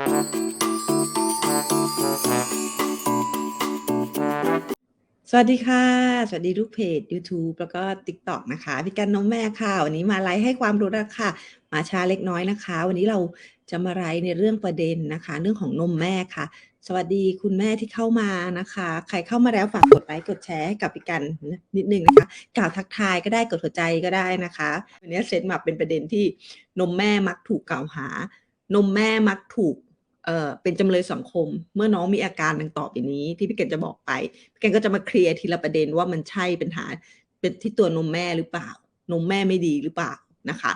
สวัสดีค่ะ สวัสดีทุกเพจ YouTube แล้วก็ TikTok นะคะพี่กันน้องแม่ค่ะ วันนี้มาไลฟ์ให้ความรู้แล้วค่ะ มาช้าเล็กน้อยนะคะ วันนี้เราจะมาไลฟ์ในเรื่องประเด็นนะคะ เรื่องของนมแม่ค่ะ สวัสดีคุณแม่ที่เข้ามานะคะ ใครเข้ามาแล้วฝากกดไลค์กดแชร์ให้กับพี่กันนิดนึงนะคะ กล่าวทักทายก็ได้กดหัวใจก็ได้นะคะวันนี้เซตมาเป็นประเด็นที่นมแม่มักถูกกล่าวหา นมแม่มักถูก เออเป็นจำเลยสังคม เมื่อน้องมีอาการดังต่อไปนี้ ที่พี่เกดจะบอกไปพี่เกดก็จะมาเคลียร์ทีละประเด็นว่ามันใช่ปัญหา เป็นที่ตัวนมแม่หรือเปล่า นมแม่ไม่ดีหรือเปล่านะคะ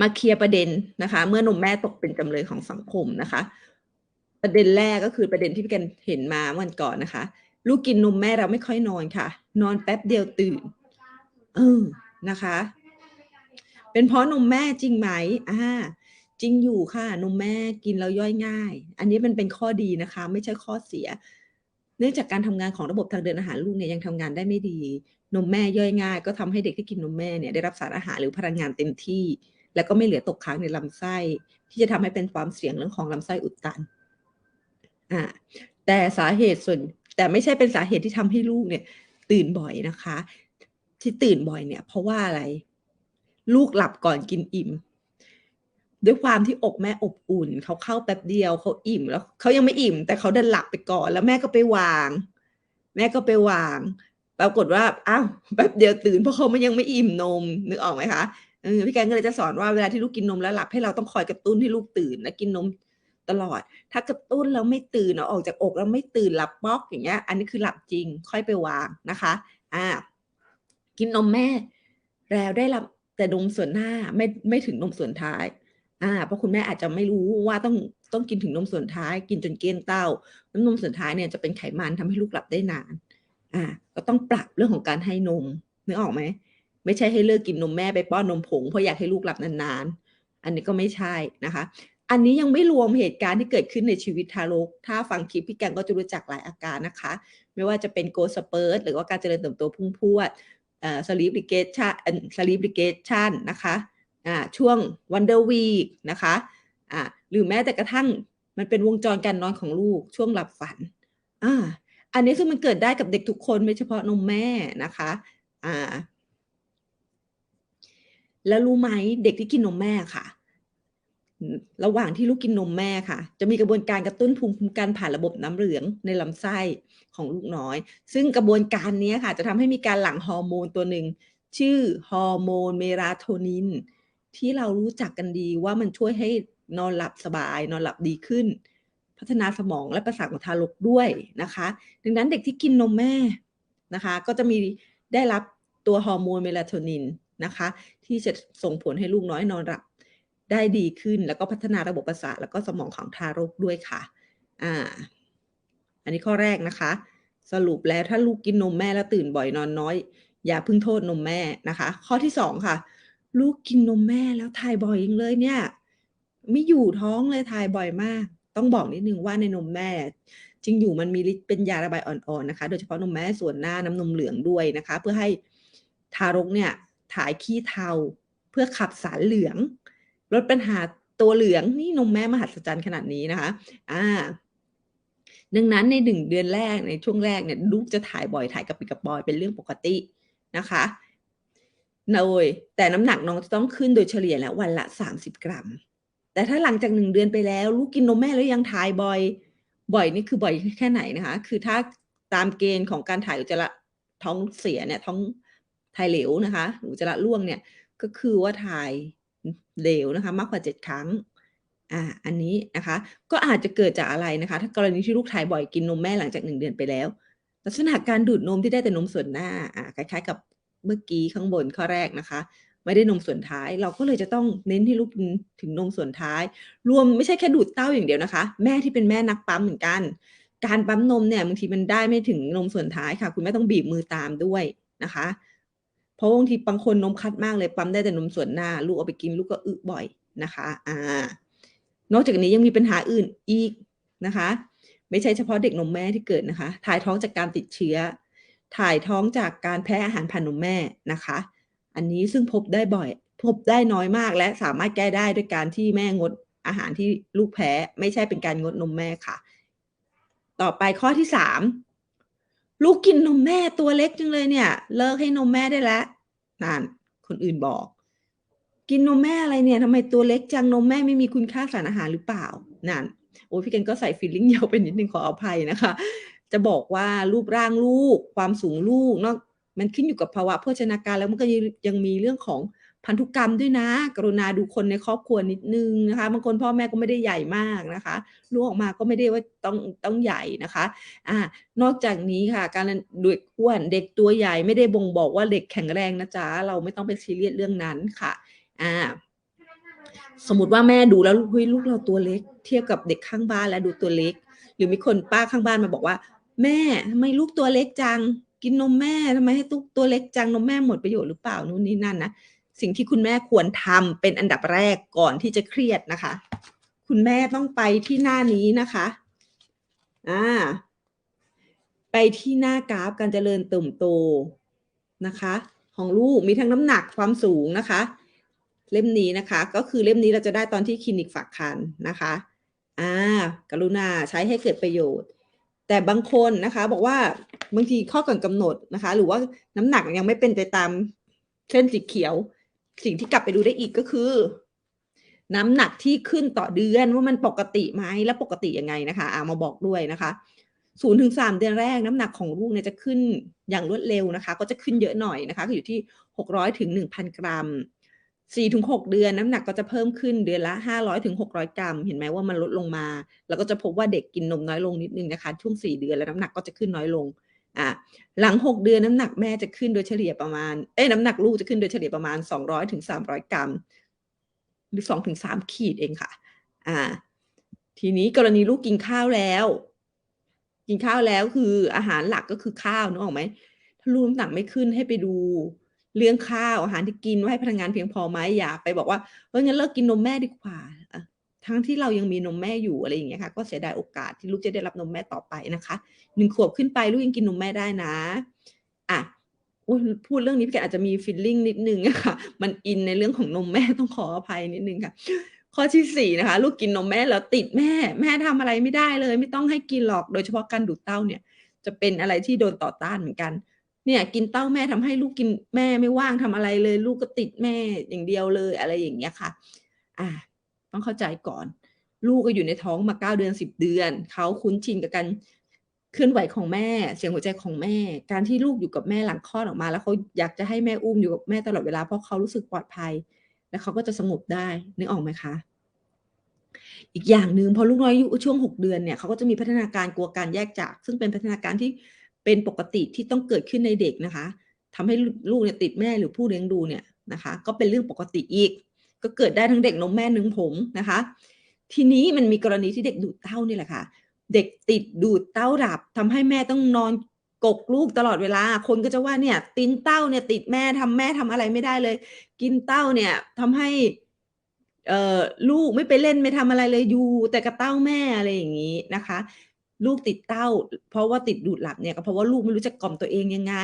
มาเคลียร์ประเด็นนะคะ เมื่อนมแม่ตกเป็นจำเลยของสังคมนะคะ ประเด็นแรกก็คือประเด็นที่พี่เกดเห็นมาวันก่อนนะคะ ลูกกินนมแม่เราไม่ค่อยนอนค่ะ นอนแป๊บเดียวตื่น เออนะคะ เป็นเพราะนมแม่จริงไหมอ่า จริงอยู่ค่ะนมแม่กินแล้วย่อยง่าย อันนี้มันเป็นข้อดีนะคะ ไม่ใช่ข้อเสีย เนื่องจากการทำงานของระบบทางเดินอาหารลูกเนี่ยยังทำงานได้ไม่ดี นมแม่ย่อยง่าย ก็ทำให้เด็กที่กินนมแม่เนี่ยได้รับสารอาหารหรือพลังงานเต็มที่ แล้วก็ไม่เหลือตกค้างในลำไส้ ที่จะทำให้เป็นความเสี่ยงเรื่องของลำไส้อุดตันอ่าแต่สาเหตุส่วนแต่ไม่ใช่เป็นสาเหตุที่ทำให้ลูกเนี่ย ตื่นบ่อยนะคะ ที่ตื่นบ่อยเนี่ย เพราะว่าอะไร ลูกหลับก่อนกินอิ่ม ด้วยความที่อกแม่อบอุ่น เขาเข้าแป๊บเดียวเขาอิ่มแล้วเขายังไม่อิ่ม แต่เขาเดินหลับไปก่อน แล้วแม่ก็ไปวาง แม่ก็ไปวาง ปรากฏว่าอ้าวแป๊บเดียวตื่นเพราะเขามันยังไม่อิ่มนมนึกออกไหมคะเออพี่แกงก็เลยจะสอนว่าเวลาที่ลูกกินนมแล้วหลับให้เราต้องคอยกระตุ้นให้ลูกตื่นและกินนมตลอด ถ้ากระตุ้นแล้วไม่ตื่นเอาออกจากอกแล้วไม่ตื่นหลับป๊อกอย่างเงี้ย อันนี้คือหลับจริงค่อยไปวางนะคะ อ่า กินนมแม่ แล้วได้รับแต่นมส่วนหน้าไม่ไม่ถึงนมส่วนท้าย อ่าเพราะคุณแม่อาจจะไม่รู้ว่าต้องต้องกินถึงนมส่วนท้าย กินจนเกลี้ยงเต้า น้ำนมส่วนท้ายเนี่ยจะเป็นไขมันทำให้ลูกหลับได้นาน อ่า ก็ต้องปรับเรื่องของการให้นมนึกออกไหมไม่ใช่ให้เลิกกินนมแม่ไปป้อนนมผงเพราะอยากให้ลูกหลับนานๆ อันนี้ก็ไม่ใช่นะคะ อันนี้ยังไม่รวมเหตุการณ์ที่เกิดขึ้นในชีวิตทารก ถ้าฟังคลิปพี่แกงก็จะรู้จักหลายอาการนะคะ ไม่ว่าจะเป็นโกสเปิร์ตหรือว่าการเจริญเติบโตพุ่งพรวดสลีปริเกชันสลีปริเกชันนะคะ ช่วงวันเดอร์วีคนะคะอ่าหรือแม้แต่กระทั่งมันเป็นวงจรการนอนของลูกช่วงหลับฝันอ่าอันนี้คือมันเกิดได้กับเด็กทุกคนไม่เฉพาะนมแม่นะคะอ่าแล้วรู้ไหมเด็กที่กินนมแม่ค่ะ ระหว่างที่ลูกกินนมแม่ค่ะ จะมีกระบวนการกระตุ้นภูมิคุ้มกันผ่านระบบน้ำเหลืองในลำไส้ของลูกน้อย ซึ่งกระบวนการนี้ค่ะ จะทำให้มีการหลั่งฮอร์โมนตัวหนึ่งชื่อฮอร์โมนเมลาโทนิน ที่เรารู้จักกันดีว่ามันช่วยให้นอนหลับสบาย นอนหลับดีขึ้น พัฒนาสมองและประสาทของทารกด้วยนะคะ ดังนั้นเด็กที่กินนมแม่นะคะ ก็จะมีได้รับตัวฮอร์โมนเมลาโทนินนะคะ ที่จะส่งผลให้ลูกน้อยนอนหลับได้ดีขึ้น แล้วก็พัฒนาระบบประสาทแล้วก็สมองของทารกด้วยค่ะอ่าอันนี้ข้อแรกนะคะ สรุปแล้วถ้าลูกกินนมแม่แล้วตื่นบ่อยนอนน้อย อย่าพิ่งโทษนมแม่นะคะ ข้อที่สองค่ะ ลูกกินนมแม่แล้วถ่ายบ่อยยิงเลยเนี่ย ไม่อยู่ท้องเลยถ่ายบ่อยมาก ต้องบอกนิดนึงว่าในนมแม่จริงอยู่มันมีเป็นยาระบายอ่อนๆนะคะ โดยเฉพาะนมแม่ส่วนหน้าน้ำนมเหลืองด้วยนะคะ เพื่อให้ทารกเนี่ยถ่ายขี้เทาเพื่อขับสารเหลือง ลดปัญหาตัวเหลืองนี่นมแม่มหัศจรรย์ขนาดนี้นะคะอ่าดังนั้นในหนึ่งเดือนแรกในช่วงแรกเนี่ยลูกจะถ่ายบ่อยถ่ายกับปิกับบอยเป็นเรื่องปกตินะคะ โดยแต่น้ำหนักน้องจะต้องขึ้นโดยเฉลี่ยแล้ววันละสามสิบกรัม แต่ถ้าหลังจากหนึ่งเดือนไปแล้ว ลูกกินนมแม่แล้วยังถ่ายบ่อย บ่อยนี่คือบ่อยแค่ไหนนะคะ คือถ้าตามเกณฑ์ของการถ่ายอุจจาระท้องเสียเนี่ยท้องถ่ายเหลวนะคะอุจจาระร่วงเนี่ยก็คือว่าถ่ายเหลวนะคะ มากกว่าเจ็ดครั้งอ่าอันนี้นะคะ ก็อาจจะเกิดจากอะไรนะคะ ถ้ากรณีที่ลูกถ่ายบ่อยกินนมแม่หลังจากหนึ่งเดือนไปแล้ว ลักษณะการดูดนมที่ได้แต่นมส่วนหน้าอ่าคล้ายๆ กับ เมื่อกี้ข้างบนข้อแรกนะคะ ไม่ได้นมส่วนท้าย เราก็เลยจะต้องเน้นให้ลูกกินถึงนมส่วนท้าย รวมไม่ใช่แค่ดูดเต้าอย่างเดียวนะคะ แม่ที่เป็นแม่นักปั๊มเหมือนกัน การปั๊มนมเนี่ยบางทีมันได้ไม่ถึงนมส่วนท้ายค่ะ คุณแม่ต้องบีบมือตามด้วยนะคะ เพราะบางทีบางคนนมคัดมากเลยปั๊มได้แต่นมส่วนหน้า ลูกเอาไปกินลูกก็อึบ่อยนะคะอ่านอกจากนี้ยังมีปัญหาอื่นอีกนะคะ ไม่ใช่เฉพาะเด็กนมแม่ที่เกิดนะคะ ถ่ายท้องจากการติดเชื้อ ถ่ายท้องจากการแพ้อาหารผ่านนมแม่นะคะ อันนี้ซึ่งพบได้บ่อย พบได้น้อยมากและสามารถแก้ได้ด้วยการที่แม่งดอาหารที่ลูกแพ้ ไม่ใช่เป็นการงดนมแม่ค่ะ ต่อไปข้อที่สามลูกกินนมแม่ตัวเล็กจังเลยเนี่ย เลิกให้นมแม่ได้แล้วนั่นคนอื่นบอก กินนมแม่อะไรเนี่ยทำไมตัวเล็กจังนมแม่ไม่มีคุณค่าสารอาหารหรือเปล่านั่นโอ้พี่กันก็ใส่ฟิลลิ่งยาวไปนิดนึงขออภัยนะคะ จะบอกว่ารูปร่างลูก ความสูงลูกเนาะมันขึ้นอยู่กับภาวะโภชนาการแล้วมันก็ยังมีเรื่องของพันธุกรรมด้วยนะ กรุณาดูคนในครอบครัวนิดนึงนะคะบางคนพ่อแม่ก็ไม่ได้ใหญ่มากนะคะลูกออกมาก็ไม่ได้ว่าต้องต้องใหญ่นะคะอ่านอกจากนี้ค่ะ การเด็กอ้วนเด็กตัวใหญ่ไม่ได้บ่งบอกว่าเด็กแข็งแรงนะจ๊ะเราไม่ต้องไปซีเรียสเรื่องนั้นค่ะอ่าสมมติว่าแม่ดูแล้วเฮ้ยลูกเราตัวเล็ก เทียบกับเด็กข้างบ้านแล้วดูตัวเล็ก หรือมีคนป้าข้างบ้านมาบอกว่า แม่ทำไมลูกตัวเล็กจัง กินนมแม่ทำไมให้ตุ๊กตัวเล็กจังนมแม่หมดประโยชน์หรือเปล่านู่นนี่นั่นนะสิ่งที่คุณแม่ควรทำเป็นอันดับแรกก่อนที่จะเครียดนะคะ คุณแม่ต้องไปที่หน้านี้นะคะอ่าไปที่หน้ากราฟการเจริญเติบโตนะคะ ของลูกมีทั้งน้ำหนักความสูงนะคะ เล่มนี้นะคะ ก็คือเล่มนี้เราจะได้ตอนที่คลินิกฝากคันนะคะอ่ากรุณาใช้ให้เกิดประโยชน์ แต่บางคนนะคะบอกว่าบางทีข้อก่อนกำหนดนะคะ หรือว่าน้ำหนักยังไม่เป็นไปตามเส้นสีเขียว สิ่งที่กลับไปดูได้อีกก็คือ น้ำหนักที่ขึ้นต่อเดือนว่ามันปกติไหมและปกติยังไงนะคะอามาบอกด้วยนะคะศูนย์ถึงสามเดือนแรกน้ำหนักของลูกเนี่ยจะขึ้นอย่างรวดเร็วนะคะ ก็จะขึ้นเยอะหน่อยนะคะอยู่ที่หกร้อยถึงหนึ่งพันกรัม สี่ถึงหกเดือนน้ำหนักก็จะเพิ่มขึ้นเดือนละห้าร้อยถึงหกร้อยกรัม เห็นไหมว่ามันลดลงมา แล้วก็จะพบว่าเด็กกินนมน้อยลงนิดนึงนะคะ ช่วงสี่เดือนแล้วน้ำหนักก็จะขึ้นน้อยลงอะหลังหกเดือนน้ำหนักแม่จะขึ้นโดยเฉลี่ยประมาณเอ้น้ำหนักลูกจะขึ้นโดยเฉลี่ยประมาณสองร้อยถึงสามร้อยกรัม หรือสองถึงสามขีดเองค่ะ อ่า ทีนี้กรณีลูกกินข้าวแล้ว กินข้าวแล้วคืออาหารหลักก็คือข้าวนึกออกไหมถ้าลูกน้ำหนักไม่ขึ้นให้ไปดู เรื่องข้าวอาหารที่กินว่าให้พลังงานเพียงพอไหมอย่าไปบอกว่าเฮ้ยงั้นเลิกกินนมแม่ดีกว่าทั้งที่เรายังมีนมแม่อยู่อะไรอย่างเงี้ยค่ะ ก็เสียดายโอกาสที่ลูกจะได้รับนมแม่ต่อไปนะคะหนึ่งขวบขึ้นไปลูกยังกินนมแม่ได้นะอะพูดเรื่องนี้พี่แกอาจจะมีฟิลลิ่งนิดนึงอะค่ะมันอินในเรื่องของนมแม่ต้องขออภัยนิดนึงค่ะ ข้อที่สี่นะคะ ลูกกินนมแม่แล้วติดแม่ แม่ทำอะไรไม่ได้เลย ไม่ต้องให้กินหรอกโดยเฉพาะการดูดเต้าเนี่ย จะเป็นอะไรที่โดนต่อต้านเหมือนกัน เนี่ยกินเต้าแม่ทำให้ลูกกินแม่ไม่ว่างทำอะไรเลย ลูกก็ติดแม่อย่างเดียวเลยอะไรอย่างเงี้ยค่ะ อ่า ต้องเข้าใจก่อน ลูกก็อยู่ในท้องมาเก้าเดือนสิบเดือนเขาคุ้นชินกับการเคลื่อนไหวของแม่ เสียงหัวใจของแม่ การที่ลูกอยู่กับแม่หลังคลอดออกมา แล้วเขาอยากจะให้แม่อุ้มอยู่กับแม่ตลอดเวลาเพราะเขารู้สึกปลอดภัย แล้วเขาก็จะสงบได้นึกออกไหมคะอีกอย่างหนึ่งพอลูกน้อยอายุช่วงหกเดือนเนี่ยเขาก็จะมีพัฒนาการกลัวการแยกจาก ซึ่งเป็นพัฒนาการที่ เป็นปกติที่ต้องเกิดขึ้นในเด็กนะคะทำให้ลูกเนี่ยติดแม่หรือผู้เลี้ยงดูเนี่ยนะคะ ก็เป็นเรื่องปกติอีก ก็เกิดได้ทั้งเด็กนมแม่นึงผมนะคะ ทีนี้มันมีกรณีที่เด็กดูดเต้านี่แหละค่ะ เด็กติดดูดเต้าดับทำให้แม่ต้องนอนกกลูกตลอดเวลา คนก็จะว่าเนี่ยตินเต้าเนี่ยติดแม่ทำแม่ทำอะไรไม่ได้เลย กินเต้าเนี่ยทำให้เอ่อลูกไม่ไปเล่นไม่ทำอะไรเลยอยู่แต่กระเต้าแม่อะไรอย่างนี้นะคะ ลูกติดเต้า เพราะว่าติดดูดหลับเนี่ยก็เพราะว่าลูกไม่รู้จะกล่อมตัวเองยังไง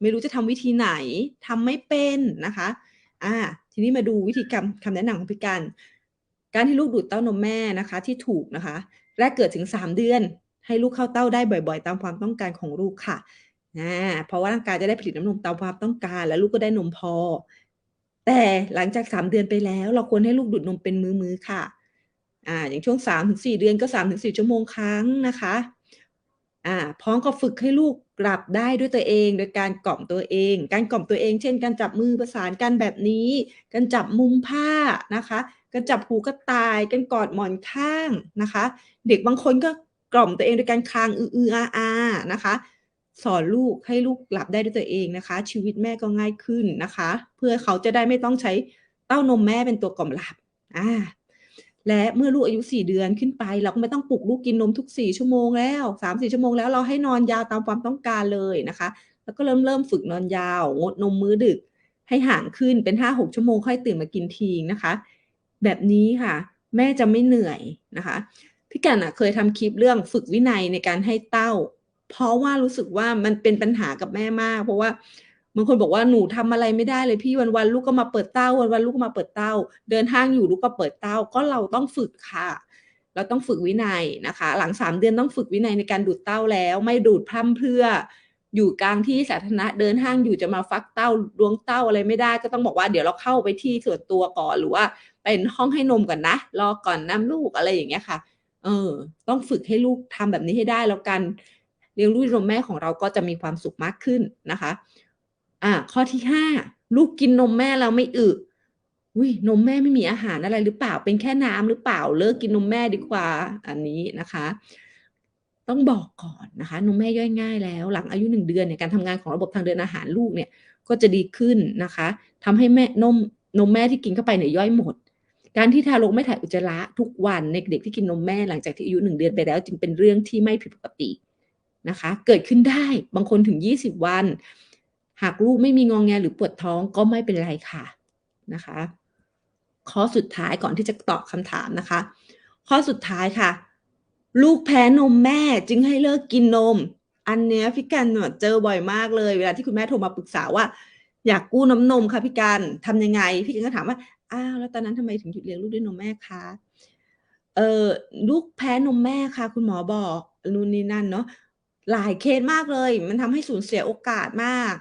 ไม่รู้จะทำวิธีไหนทำไม่เป็นนะคะอ่าทีนี้มาดูวิธีกรรมคำแนะนำของพี่การการที่ลูกดูดเต้านมแม่นะคะ ที่ถูกนะคะ แรกเกิดถึงสามเดือน ให้ลูกเข้าเต้าได้บ่อยๆ ตามความต้องการของลูกค่ะนะเพราะว่าร่างกายจะได้ผลิตน้ำนมตามความต้องการ และลูกก็ได้นมพอ แต่หลังจากสามเดือนไปแล้ว เราควรให้ลูกดูดนมเป็นมือๆค่ะ อ่าอย่างช่วงสามถึงสี่เดือนก็สามถึงสี่ชั่วโมงครั้งนะคะอ่าพร้อมกับฝึกให้ลูกกลับได้ด้วยตัวเองโดยการกล่อมตัวเอง การกล่อมตัวเอง เช่น การจับมือประสานกันแบบนี้ การจับมุมผ้านะคะการจับหูกระต่ายการกอดหมอนข้างนะคะ เด็กบางคนก็กล่อมตัวเองโดยการคางอืออืออาอานะคะสอนลูกให้ลูกหลับได้ด้วยตัวเองนะคะ ชีวิตแม่ก็ง่ายขึ้นนะคะ เพื่อเขาจะได้ไม่ต้องใช้เต้านมแม่เป็นตัวกล่อมหลับอ่า และเมื่อลูกอายุสี่เดือนขึ้นไป เราก็ไม่ต้องปลุกลูกกินนมทุกสี่ชั่วโมงแล้วสามสี่ชั่วโมงแล้วเราให้นอนยาวตามความต้องการเลยนะคะ แล้วก็เริ่มเริ่มฝึกนอนยาว งดนมมื้อดึก ให้ห่างขึ้นเป็นห้าหกชั่วโมงค่อยตื่นมากินทีนะคะ แบบนี้ค่ะ แม่จะไม่เหนื่อยนะคะพี่กันอะเคยทำคลิปเรื่องฝึกวินัยในการให้เต้า เพราะว่ารู้สึกว่ามันเป็นปัญหากับแม่มาก เพราะว่า บางคนบอกว่าหนูทำอะไรไม่ได้เลยพี่วันๆลูกก็มาเปิดเต้าวันๆลูกก็มาเปิดเต้า เดินห้างอยู่ลูกก็เปิดเต้าก็เราต้องฝึกค่ะ เราต้องฝึกวินัยนะคะ หลังสามเดือนต้องฝึกวินัยในการดูดเต้าแล้ว ไม่ดูดพร่ำเพรื่อ อยู่กลางที่สาธารณะเดินห้างอยู่จะมาฟักเต้าดวงเต้าอะไรไม่ได้ ก็ต้องบอกว่าเดี๋ยวเราเข้าไปที่ส่วนตัวก่อนหรือว่าเป็นห้องให้นมก่อนนะ รอก่อนน้ำลูกอะไรอย่างเงี้ยค่ะ เออ ต้องฝึกให้ลูกทำแบบนี้ให้ได้แล้วกันเลี้ยงลูกนมแม่ของเราก็จะมีความสุขมากขึ้นนะคะ อ่าข้อที่ห้าลูกกินนมแม่แล้วไม่อึอุ้ยนมแม่ไม่มีอาหารอะไรหรือเปล่าเป็นแค่น้ำหรือเปล่าเลิกกินนมแม่ดีกว่าอันนี้นะคะ ต้องบอกก่อนนะคะ นมแม่ย่อยง่ายแล้ว หลังอายุหนึ่งเดือนเนี่ยการทำงานของระบบทางเดินอาหารลูกเนี่ยก็จะดีขึ้นนะคะทำให้แม่นมนมแม่ที่กินเข้าไปเนี่ยย่อยหมด การที่ทารกไม่ถ่ายอุจจาระทุกวันในเด็กที่กินนมแม่หลังจากที่อายุหนึ่งเดือนไปแล้ว จึงเป็นเรื่องที่ไม่ผิดปกตินะคะ เกิดขึ้นได้บางคนถึงยี่สิบวัน หากลูกไม่มีงองแงหรือปวดท้องก็ไม่เป็นไรค่ะนะคะข้อสุดท้ายก่อนที่จะตอบคำถามนะคะ ข้อสุดท้ายค่ะ ลูกแพ้นมแม่จึงให้เลิกกินนม อันเนี้ยพี่กันเจอบ่อยมากเลย เวลาที่คุณแม่โทรมาปรึกษาว่า อยากกู้น้ำนมค่ะพี่กันทำยังไง พี่กันก็ถามว่าอ้าวแล้วตอนนั้นทำไมถึงหยุดเลี้ยงลูกด้วยนมแม่คะเออลูกแพ้นมแม่ค่ะ คุณหมอบอกนู่นนี่นั่นเนาะหลายเคสมากเลย มันทำให้สูญเสียโอกาสมาก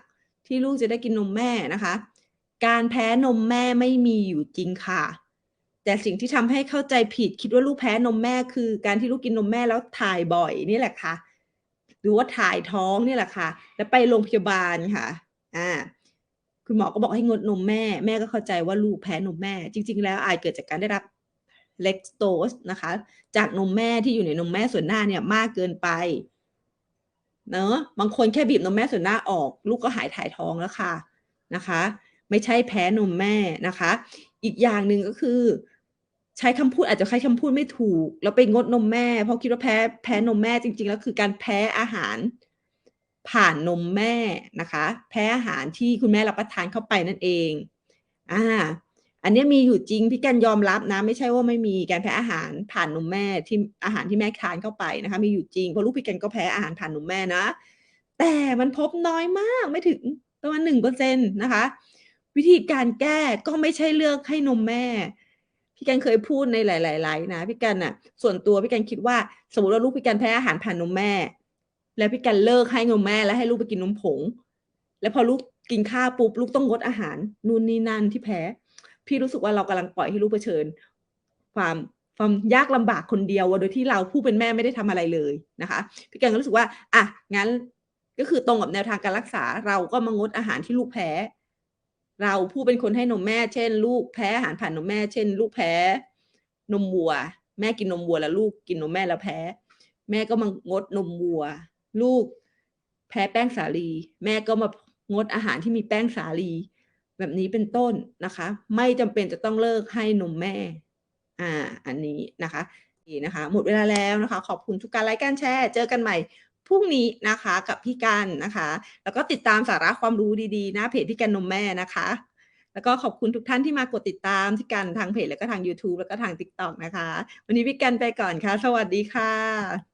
ที่ลูกจะได้กินนมแม่นะคะ การแพ้นมแม่ไม่มีอยู่จริงค่ะ แต่สิ่งที่ทำให้เข้าใจผิดคิดว่าลูกแพ้นมแม่คือ การที่ลูกกินนมแม่แล้วถ่ายบ่อยนี่แหละค่ะหรือว่าถ่ายท้องนี่แหละค่ะ แล้วไปโรงพยาบาลค่ะอ่าคุณหมอก็บอกให้งดนมแม่ แม่ก็เข้าใจว่าลูกแพ้นมแม่ จริง ๆ แล้วอาจเกิดจากการได้รับเล็กโตสนะคะ จากนมแม่ที่อยู่ในนมแม่ส่วนหน้าเนี่ยมากเกินไป เนอะบางคนแค่บีบนมแม่ส่วนหน้าออก ลูกก็หายถ่ายท้องแล้วค่ะนะคะ ไม่ใช่แพ้นมแม่นะคะ อีกอย่างหนึ่งก็คือ ใช้คำพูดอาจจะใช้คำพูดไม่ถูก แล้วไปงดนมแม่เพราะคิดว่าแพ้แพ้นมแม่จริง ๆ แล้วคือการแพ้อาหาร ผ่านนมแม่นะคะ แพ้อาหารที่คุณแม่รับประทานเข้าไปนั่นเองอ่า อันนี้มีอยู่จริงพี่กันยอมรับนะ ไม่ใช่ว่าไม่มีการแพ้อาหารผ่านนมแม่ที่อาหารที่แม่ทานเข้าไปนะคะ มีอยู่จริงเพราะลูกพี่กันก็แพ้อาหารผ่านนมแม่นะ แต่มันพบน้อยมากไม่ถึงประมาณหนึ่งเปอร์เซ็นตนะคะ วิธีการแก้ก็ไม่ใช่เลือกให้นมแม่ พี่กันเคยพูดในหลายๆไลน์นะพี่กันน่ะ ส่วนตัวพี่กันคิดว่า สมมติว่าลูกพี่กันแพ้อาหารผ่านนมแม่ แล้วพี่กันเลิกให้นมแม่แล้วให้ลูกไปกินนมผง แล้วพอลูกกินข้าวปุ๊บลูกต้องงดอาหารนู่นนี่นั่นที่แพ้ พี่รู้สึกว่าเรากำลังปล่อยให้ลูกเผชิญ ความความยากลำบากคนเดียวโดยที่เราผู้เป็นแม่ไม่ได้ทำอะไรเลยนะคะพี่กันก็รู้สึกว่าอะงั้นก็คือตรงกับแนวทางการรักษาเราก็มางดอาหารที่ลูกแพ้ เราผู้เป็นคนให้นมแม่ เช่น ลูกแพ้อาหารผ่านนมแม่ เช่น ลูกแพ้นมวัว แม่กินนมวัวแล้วลูกกินนมแม่แล้วแพ้ แม่ก็มางดนมวัว ลูกแพ้แป้งสาลี แม่ก็มางดอาหารที่มีแป้งสาลี แบบนี้เป็นต้นนะคะ ไม่จำเป็นจะต้องเลิกให้นมแม่ อ่า อันนี้นะคะนี่นะคะ หมดเวลาแล้วนะคะ ขอบคุณทุกการไลค์การแชร์ เจอกันใหม่พรุ่งนี้นะคะกับพี่กันนะคะ แล้วก็ติดตามสาระความรู้ดีๆ หน้าเพจพี่กันนมแม่นะคะ แล้วก็ขอบคุณทุกท่านที่มากดติดตามที่กันทางเพจแล้วก็ทาง YouTube แล้วก็ทาง TikTok นะคะ วันนี้พี่กันไปก่อนค่ะ สวัสดีค่ะ